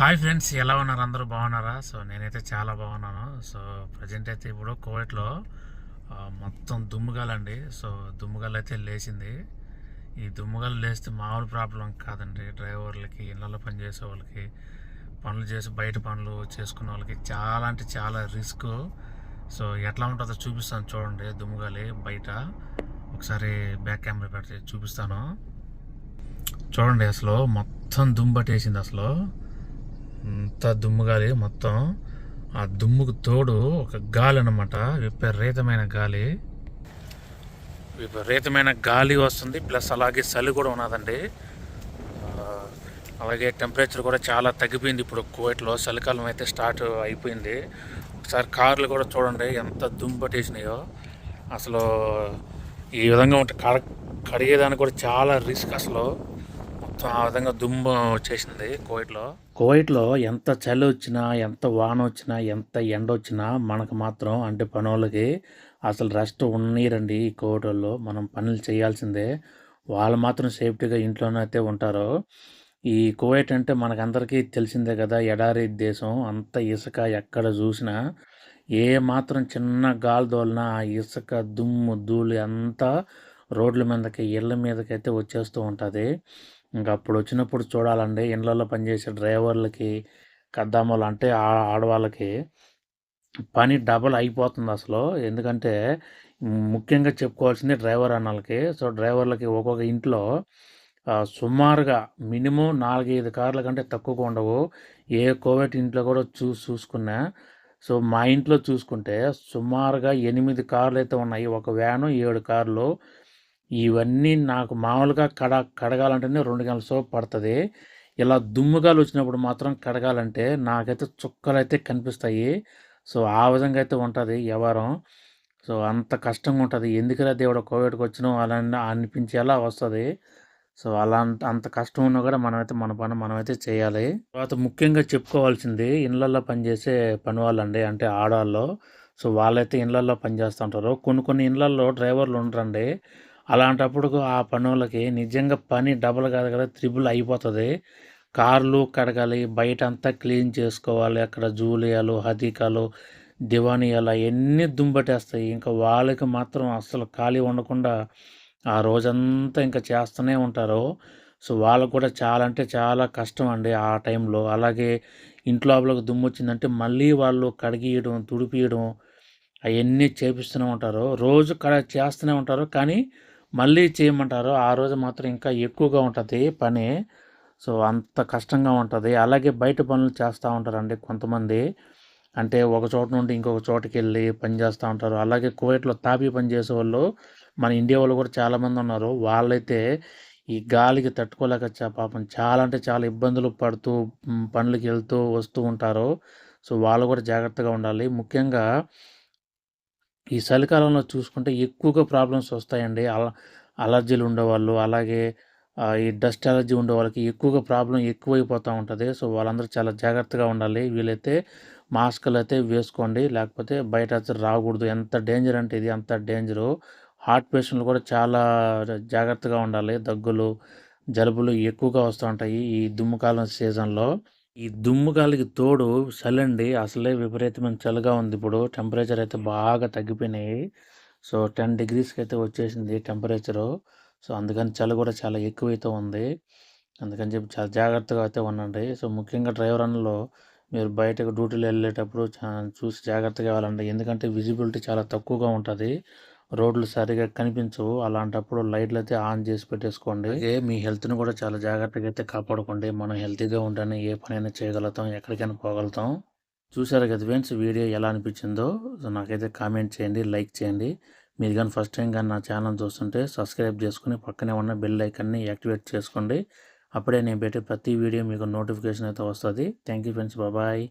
Hi friends ఎలా ఉన్నారు? అందరూ బాగున్నారా? సో నేనైతే చాలా బాగున్నాను. సో ప్రజెంట్ అయితే ఇప్పుడు కోవిడ్లో మొత్తం దుమ్ముగాలండి. సో దుమ్ముగాలు అయితే లేచింది. ఈ దుమ్ముగాలు లేస్తే మామూలు ప్రాబ్లం కాదండి. డ్రైవర్లకి ఇళ్ళలో పనిచేసే వాళ్ళకి పనులు చేసి బయట పనులు చేసుకునే వాళ్ళకి చాలా అంటే చాలా రిస్క్. సో ఎట్లా ఉంటుందో చూపిస్తాను చూడండి దుమ్ముగాలి బయట. ఒకసారి బ్యాక్ కెమెరా పెడితే చూపిస్తాను. చూడండి అసలు మొత్తం దుమ్ము పట్టేసింది అసలు. అంత దుమ్ము గాలి మొత్తం. ఆ దుమ్ముకు తోడు ఒక గాలి అనమాట విపరీతమైన గాలి. విపరీతమైన గాలి వస్తుంది ప్లస్ అలాగే చలి కూడా ఉన్నదండి. అలాగే టెంపరేచర్ కూడా చాలా తగ్గిపోయింది ఇప్పుడు కువైట్లో. చలికాలం అయితే స్టార్ట్ అయిపోయింది. ఒకసారి కార్లు కూడా చూడండి ఎంత దుమ్ము పట్టేసినాయో అసలు ఈ విధంగా ఉంటే కడ కడిగేదానికి కూడా చాలా రిస్క్ అసలు. మొత్తం ఆ విధంగా దుమ్ము వచ్చేసింది కువైట్లో కోవిట్లో ఎంత చలి వచ్చినా ఎంత వాన వచ్చినా ఎంత ఎండ వచ్చినా మనకు మాత్రం అంటే పనులకి అసలు రెస్ట్ ఉన్నీరండి ఈ కువైట్ వాళ్ళు మనం పనులు చేయాల్సిందే. వాళ్ళు మాత్రం సేఫ్టీగా ఇంట్లోనే అయితే ఉంటారు. ఈ కువైట్ అంటే మనకందరికీ తెలిసిందే కదా ఎడారి దేశం అంత ఇసుక ఎక్కడ చూసినా ఏ మాత్రం చిన్న గాలి దోలినా ఆ ఇసుక దుమ్ము ధూళి అంతా రోడ్ల మీదకి ఇళ్ళ మీదకి అయితే వచ్చేస్తూ ఉంటుంది. ఇంకా అప్పుడు వచ్చినప్పుడు చూడాలండి. ఇండ్లలో పనిచేసే డ్రైవర్లకి కద్దామలు అంటే ఆ- ఆడవాళ్ళకి పని డబల్ అయిపోతుంది అసలు. ఎందుకంటే ముఖ్యంగా చెప్పుకోవాల్సింది డ్రైవర్ అన్నలకి. సో డ్రైవర్లకి ఒక్కొక్క ఇంట్లో సుమారుగా మినిమం నాలుగైదు కార్ల కంటే తక్కువగా ఉండవు. ఏ కోవిడ్ ఇంట్లో కూడా చూ చూసుకున్నా సో మా ఇంట్లో చూసుకుంటే సుమారుగా ఎనిమిది కార్లు అయితే ఉన్నాయి. ఒక వ్యాను ఏడు కార్లు. ఇవన్నీ నాకు మామూలుగా కడ కడగాలంటేనే రెండు గంటల సేపు పడుతుంది. ఇలా దుమ్ముగాలు వచ్చినప్పుడు మాత్రం కడగాలంటే నాకైతే చుక్కలు అయితే కనిపిస్తాయి. సో ఆ విధంగా అయితే ఉంటుంది వ్యవహారం. సో అంత కష్టంగా ఉంటుంది. ఎందుకలా దేవుడు కోవిడ్కి వచ్చినాం అలా అనిపించేలా వస్తుంది. సో అలా అంత అంత కష్టం ఉన్నా కూడా మనమైతే మన పని మనమైతే చేయాలి. తర్వాత ముఖ్యంగా చెప్పుకోవాల్సింది ఇళ్ళల్లో పనిచేసే పని వాళ్ళండి అంటే ఆడవాళ్ళు. సో వాళ్ళైతే ఇళ్ళల్లో పనిచేస్తూ ఉంటారు కొన్ని కొన్ని ఇళ్ళల్లో డ్రైవర్లు ఉండరండి. అలాంటప్పుడు ఆ పనులకి నిజంగా పని డబుల్ కాదు కదా త్రిబుల్ అయిపోతుంది. కార్లు కడగాలి బయట అంతా క్లీన్ చేసుకోవాలి అక్కడ జూలియాలు హదీకాలు దివానియాలు అవన్నీ దుంబటేస్తాయి ఇంకా వాళ్ళకి మాత్రం అస్సలు ఖాళీ ఉండకుండా ఆ రోజంతా ఇంకా చేస్తూనే ఉంటారు. సో వాళ్ళకు కూడా చాలా అంటే చాలా కష్టం అండి ఆ టైంలో. అలాగే ఇంట్లో లోపలికి దుమ్ము వచ్చిందంటే మళ్ళీ వాళ్ళు కడిగియడం తుడిపియడం అవన్నీ చేపిస్తూనే ఉంటారు. రోజు కడ చేస్తూనే ఉంటారు. కానీ మళ్ళీ చేయమంటారు ఆ రోజు మాత్రం ఇంకా ఎక్కువగా ఉంటుంది పని. సో అంత కష్టంగా ఉంటుంది. అలాగే బయట పనులు చేస్తూ ఉంటారండి కొంతమంది. అంటే ఒక చోట నుండి ఇంకొక చోటకి వెళ్ళి పని చేస్తూ ఉంటారు. అలాగే కువైట్లో తాపీ పని చేసే వాళ్ళు మన ఇండియా వాళ్ళు కూడా చాలామంది ఉన్నారు. వాళ్ళైతే ఈ గాలికి తట్టుకోలేక చా- పాపం చాలా అంటే చాలా ఇబ్బందులు పడుతూ పనులకి వెళ్తూ వస్తూ ఉంటారు. సో వాళ్ళు కూడా జాగ్రత్తగా ఉండాలి. ముఖ్యంగా ఈ చలికాలంలో చూసుకుంటే ఎక్కువగా ప్రాబ్లమ్స్ వస్తాయండి. అల అలర్జీలు ఉండేవాళ్ళు అలాగే ఈ డస్ట్ అలర్జీ ఉండే వాళ్ళకి ఎక్కువగా ప్రాబ్లం ఎక్కువైపోతూ ఉంటుంది. సో వాళ్ళందరూ చాలా జాగ్రత్తగా ఉండాలి. వీలైతే మాస్కులు అయితే వేసుకోండి. లేకపోతే బయట అయితే రాకూడదు. ఎంత డేంజర్ అంటే ఇది అంత డేంజరు. హార్ట్ పేషెంట్లు కూడా చాలా జాగ్రత్తగా ఉండాలి. దగ్గులు జలుబులు ఎక్కువగా వస్తూ ఉంటాయి ఈ దుమ్ముకాలం సీజన్లో. ఈ దుమ్ము గాలికి తోడు చలండి అసలే విపరీతమైన చలిగా ఉంది ఇప్పుడు. టెంపరేచర్ అయితే బాగా తగ్గిపోయినాయి. సో టెన్ డిగ్రీస్కి అయితే వచ్చేసింది టెంపరేచరు. సో అందుకని చలి కూడా చాలా ఎక్కువైతే ఉంది. అందుకని చెప్పి చాలా జాగ్రత్తగా అయితే ఉండండి. సో ముఖ్యంగా డ్రైవర్ అన్నలో మీరు బయటకు డ్యూటీలు వెళ్ళేటప్పుడు చా- చూసి జాగ్రత్తగా వెళ్ళండి. ఎందుకంటే విజిబిలిటీ చాలా తక్కువగా ఉంటుంది. రోడ్లు సరిగా కనిపించవు. అలాంటప్పుడు లైట్లు అయితే ఆన్ చేసి పెట్టేసుకోండి. అలాగే మీ హెల్త్ని కూడా చాలా జాగ్రత్తగా అయితే కాపాడుకోండి. మనం హెల్తీగా ఉంటేనే ఏ పనైనా చేయగలుగుతాం ఎక్కడికైనా పోగలుగుతాం. చూసారు కదా ఫ్రెండ్స్ వీడియో ఎలా అనిపించిందో? సో నాకైతే కామెంట్ చేయండి లైక్ చేయండి. మీరు కానీ ఫస్ట్ టైం కానీ నా ఛానల్ చూస్తుంటే సబ్స్క్రైబ్ చేసుకుని పక్కనే ఉన్న బెల్ ఐకన్ని యాక్టివేట్ చేసుకోండి. అప్పుడే నేను పెట్టే ప్రతి వీడియో మీకు నోటిఫికేషన్ అయితే వస్తుంది. థ్యాంక్ యూ ఫ్రెండ్స్ బాబాయ్